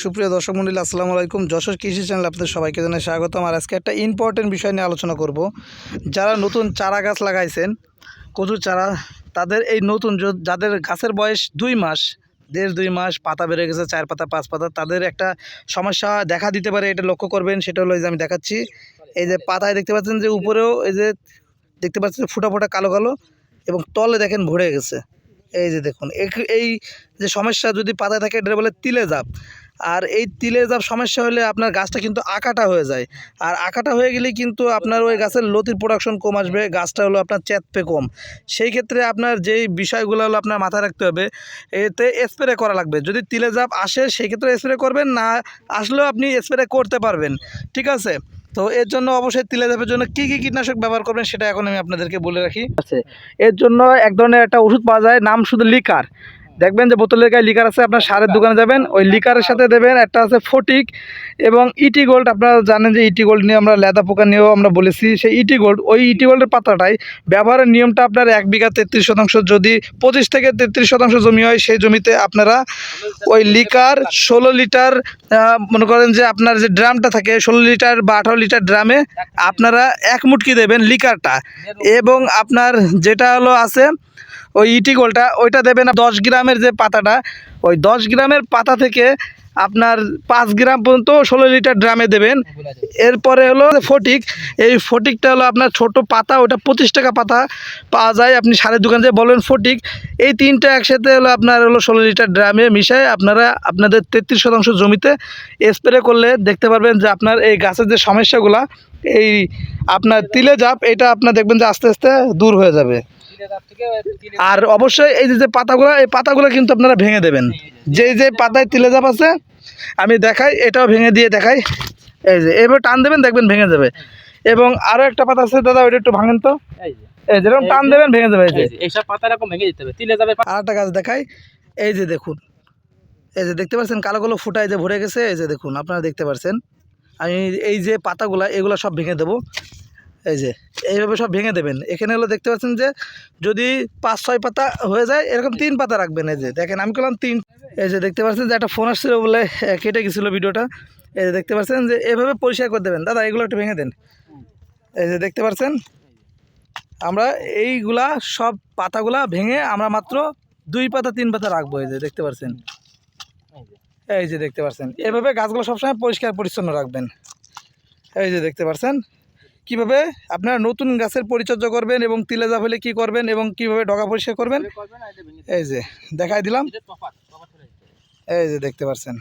সুপ্রিয় দর্শক মন্ডলী, আসসালামু আলাইকুম। যশোর কৃষি চ্যানেল আপনাদের সবাইকে জানাই স্বাগতম আর আজকে একটা ইম্পর্টেন্ট বিষয় নিয়ে আলোচনা করব। যারা নতুন চারা গাছ লাগাইছেন, কচুর চারা, তাদের এই নতুন যাদের গাছের বয়স দুই মাস, দেড় দুই মাস, পাতা বেড়ে গেছে, চার পাতা, পাঁচ পাতা, তাদের একটা সমস্যা দেখা দিতে পারে, এটা লক্ষ্য করবেন, সেটা হলো যে আমি দেখাচ্ছি। এই যে পাতায় দেখতে পাচ্ছেন যে উপরেও এই যে দেখতে পাচ্ছেন ফোটা ফোটা কালো কালো এবং তলে দেখেন ভরে গেছে। এই যে দেখুন, এই যে সমস্যা যদি পাতায় থাকে, এটা বলে তিলে জাপ। আর এই তিলে জাপ সমস্যা হলে আপনার গাছটা কিন্তু আকাটা হয়ে যায়। আর আকাটা হয়ে গেলে কিন্তু আপনার ওই গাছের লতির প্রোডাকশন কম আসবে, গাছটা হলো আপনার চেতপে কম। সেই ক্ষেত্রে আপনার যেই বিষয়গুলো হলো আপনার মাথায় রাখতে হবে, এতে স্প্রে করা লাগবে। যদি তিলে জাপ আসে, সেই ক্ষেত্রে স্প্রে করবেন, না আসলেও আপনি স্প্রে করতে পারবেন। ঠিক আছে? তো এর জন্য অবশ্যই তিলে জাপের জন্য কি কি কীটনাশক ব্যবহার করবেন সেটা এখন আমি আপনাদেরকে বলে রাখি। আছে। এর জন্য এক ধরনের একটা ওষুধ পাওয়া যায়, নাম শুধু লিকার। দেখবেন যে বোতলের গায়ে লিকার আছে আপনার সারের দোকানে যাবেন ওই লিকারের সাথে দেবেন একটা আছে ফটিক এবং ইটি গোল্ড আপনারা জানেন যে ইটি গোল্ড নিয়ে আমরা লেদা পোকা নিয়েও আমরা বলেছি সেই ইটি গোল্ড ওই ইটি গোল্ডের পাতাটাই ব্যবহারের নিয়মটা আপনার এক বিঘা তেত্রিশ শতাংশ যদি পঁচিশ থেকে তেত্রিশ শতাংশ জমি হয় সেই জমিতে আপনারা ওই লিকার ষোলো লিটার মনে করেন যে আপনার যে ড্রামটা থাকে ষোলো লিটার বা আঠারো লিটার ড্রামে আপনারা এক মুটকি দেবেন লিকারটা এবং আপনার যেটা হলো আছে ওই ইটি গোলটা, ওইটা দেবেন দশ গ্রামের যে পাতাটা, ওই দশ গ্রামের পাতা থেকে আপনার পাঁচ গ্রাম পর্যন্ত ষোলো লিটার ড্রামে দেবেন। এরপরে হলো ফটিক, এই ফটিকটা হলো আপনার ছোট পাতা, ওটা পঁচিশ টাকা পাতা পাওয়া যায়। আপনি সারের দোকানে যে বলবেন ফটিক, এই তিনটা একসাথে হলো আপনার হলো ষোলো লিটার ড্রামে মিশায় আপনারা আপনাদের তেত্রিশ শতাংশ জমিতে স্প্রে করলে দেখতে পারবেন যে আপনার এই গাছের যে সমস্যাগুলা, এই আপনার তিলে জাপ, এটা আপনার দেখবেন যে আস্তে আস্তে দূর হয়ে যাবে। আর অবশ্যই এই যে যে পাতাগুলো এই পাতাগুলো কিন্তু আপনারা ভেঙে দেবেন। যে যে পাতায় তিলে জাপ আছে আমি দেখাই এটাও ভেঙে দিয়ে দেখাই। এই যে এবার টান দেবেন দেখবেন ভেঙে যাবে। এবং আরও একটা পাতা আছে দাদা ওইটা একটু ভাঙেন তো। এই যেরকম টান দেবেন ভেঙে যাবে এই যে। এই যে, এইসব পাতা এরকম ভেঙে যেতে হবে। তিলে যাবে আর একটা গাছ দেখাই। এই যে দেখুন এই যে দেখতে পাচ্ছেন কালোগুলো ফুটায় যে ভরে গেছে এই যে দেখুন আপনারা দেখতে পাচ্ছেন। আমি এই যে পাতাগুলা এগুলো সব ভেঙে দেবো। এই যে এইভাবে সব ভেঙে দেবেন। এখানে হলো দেখতে পাচ্ছেন যে যদি পাঁচ ছয় পাতা হয়ে যায় এরকম তিন পাতা রাখবেন। এই যে দেখেন আমি করলাম তিন এই যে দেখতে পাচ্ছেন যে একটা ফোন আসছিল বলে কেটে গেছিল ভিডিওটা। এই যে দেখতে পাচ্ছেন যে এভাবে পরিষ্কার করে দেবেন। দাদা এগুলো একটু ভেঙে দেন। এই যে দেখতে পাচ্ছেন আমরা এইগুলা সব পাতাগুলা ভেঙে আমরা মাত্র দুই পাতা তিন পাতা রাখব। এই যে দেখতে পাচ্ছেন। এই যে, দেখতে পাচ্ছেন। এভাবে গাছগুলো সবসময় পরিষ্কার পরিচ্ছন্ন রাখবেন। এই যে দেখতে পাচ্ছেন কীভাবে আপনারা নতুন গাছের পরিচর্যা করবেন এবং তিলে যা হলে কী করবেন এবং কীভাবে ডগা পরিষ্কার করবেন? এই যে দেখাই দিলাম। এই যে দেখতে পাচ্ছেন।